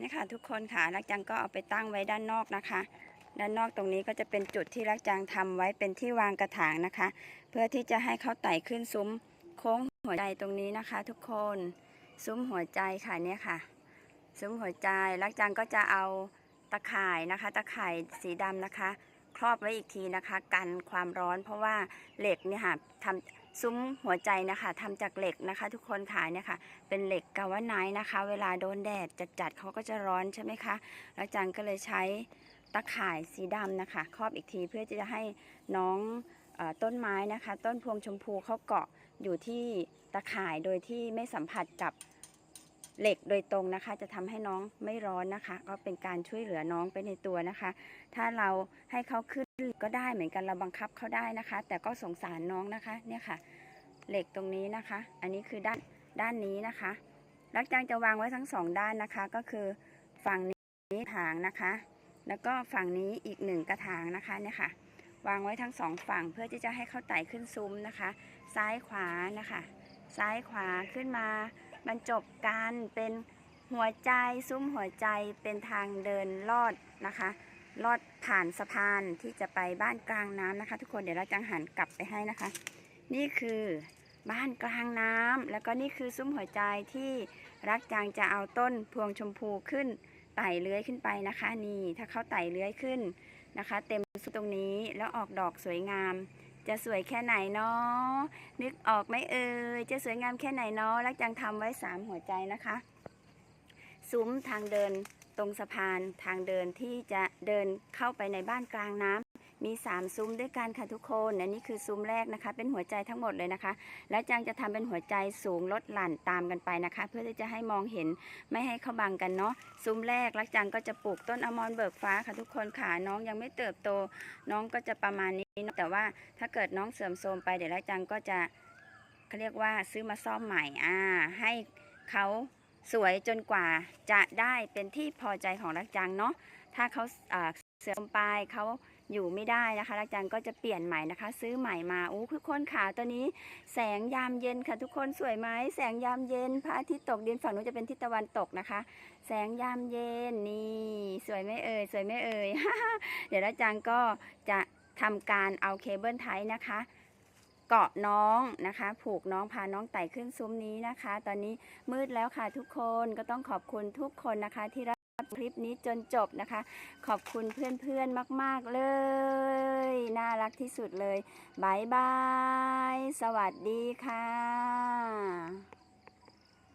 นี่ค่ะทุกคนค่ะรักจังก็เอาไปตั้งไว้ด้านนอกนะคะ ด้านนอกตรงนี้ก็จะเป็นจุดที่รักจังทำไว้เป็นที่วางกระถางนะคะ เพื่อที่จะให้เขาไต่ขึ้นซุ้มโค้งหัวใจตรงนี้นะคะ ทุกคนซุ้มหัวใจค่ะเนี่ยค่ะ ซุ้มหัวใจรักจังก็จะเอาตะข่ายนะคะ ตะข่ายสีดำนะคะ ครอบไว้อีกทีนะคะ กันความร้อนเพราะว่าเหล็กเนี่ยค่ะทำซุ้มหัวใจนะคะทำจากเหล็กนะคะ ทุกคนขายเนี่ยค่ะเป็นเหล็กกาวไนท์นะคะ เวลาโดนแดดจัดๆเขาก็จะร้อนใช่ไหมคะแล้วจังก็เลยใช้ตะข่ายสีดำนะคะครอบอีกทีเพื่อที่จะให้น้องต้นไม้นะคะ ต้นพวงชมพูเขาเกาะอยู่ที่ตะข่ายโดยที่ไม่สัมผัสกับ เหล็กโดยตรงนะคะ จะทำให้น้องไม่ร้อนนะคะ ก็เป็นการช่วยเหลือน้องไปในตัวนะคะ ถ้าเราให้เขาขึ้นก็ได้เหมือนกันเราบังคับเขาได้นะคะ แต่ก็สงสารน้องนะคะเนี่ยค่ะ เหล็กตรงนี้นะคะ อันนี้คือด้านด้านนี้นะคะรักจังจะวางไว้ทั้งสองด้านนะคะ ก็คือฝั่งนี้ถางนะคะ แล้วก็ฝั่งนี้อีกหนึ่งกระถางนะคะเนี่ยค่ะ วางไว้ทั้งสองฝั่งเพื่อที่จะให้เขาไต่ขึ้นซุ้มนะคะ ซ้ายขวานะคะ ซ้ายขวาขึ้นมา บรรจบกันเป็นหัวใจซุ้มหัวใจเป็นทางเดินลอดนะคะ ลอดผ่านสะพานที่จะไปบ้านกลางน้ำนะคะ ทุกคนเดี๋ยวเราจังหันกลับไปให้นะคะ นี่คือบ้านกลางน้ำแล้วก็นี่คือซุ้มหัวใจที่รักจังจะเอาต้นพวงชมพูขึ้นไต่เลื้อยขึ้นไปนะคะ นี่ถ้าเขาไต่เลื้อยขึ้นนะคะ เต็มซุ้มตรงนี้แล้วออกดอกสวยงาม จะสวยแค่ไหนเนาะนึกออกไหมเอ่ยจะสวยงามแค่ไหนเนาะรักจังทำไว้สามหัวใจนะคะซุ้มทางเดินตรงสะพานทางเดินที่จะเดินเข้าไปในบ้านกลางน้ำ มี 3 ซุ้มด้วยกันค่ะทุกคน อันนี้คือซุ้มแรกนะคะ เป็นหัวใจทั้งหมดเลยนะคะ แล้วจังจะทำเป็นหัวใจสูงลดหลั่นตามกันไปนะคะ เพื่อที่จะให้มองเห็นไม่ให้เข้าบังกันเนาะ ซุ้มแรกรักจังก็จะปลูกต้นอมรเบิกฟ้าค่ะทุกคนค่ะ น้องยังไม่เติบโต น้องก็จะประมาณนี้แต่ว่าถ้าเกิดน้องเสื่อมโทรมไปเดี๋ยวรักจังก็จะเขาเรียกว่าซื้อมาซ่อมใหม่ อ่า ให้เขาสวยจนกว่าจะได้เป็นที่พอใจของรักจังเนาะ ถ้าเขา เสื่อมไปเขาอยู่ไม่ได้นะคะรักจังก็จะเปลี่ยนใหม่นะคะ ซื้อใหม่มาอู้ทุกคนค่ะตัวนี้ แสงยามเย็นค่ะ ทุกคนสวยไหมแสงยามเย็นพระอาทิตย์ตกดินฝั่งนู้นจะเป็นทิศตะวันตกนะคะ แสงยามเย็นนี่สวยไหมเอ่ยสวยไหมเอ่ยเดี๋ยวรักจังก็จะทำการเอาเคเบิลไทยนะคะ เกาะน้องนะคะ ผูกน้องพาน้องไต่ขึ้นซุ้มนี้นะคะ ตอนนี้มืดแล้วค่ะทุกคนก็ต้องขอบคุณทุกคนนะคะที่รับ คลิปนี้จนจบนะคะ ขอบคุณเพื่อนๆมาก ๆ เลย น่ารักที่สุดเลยบายบาย สวัสดีค่ะ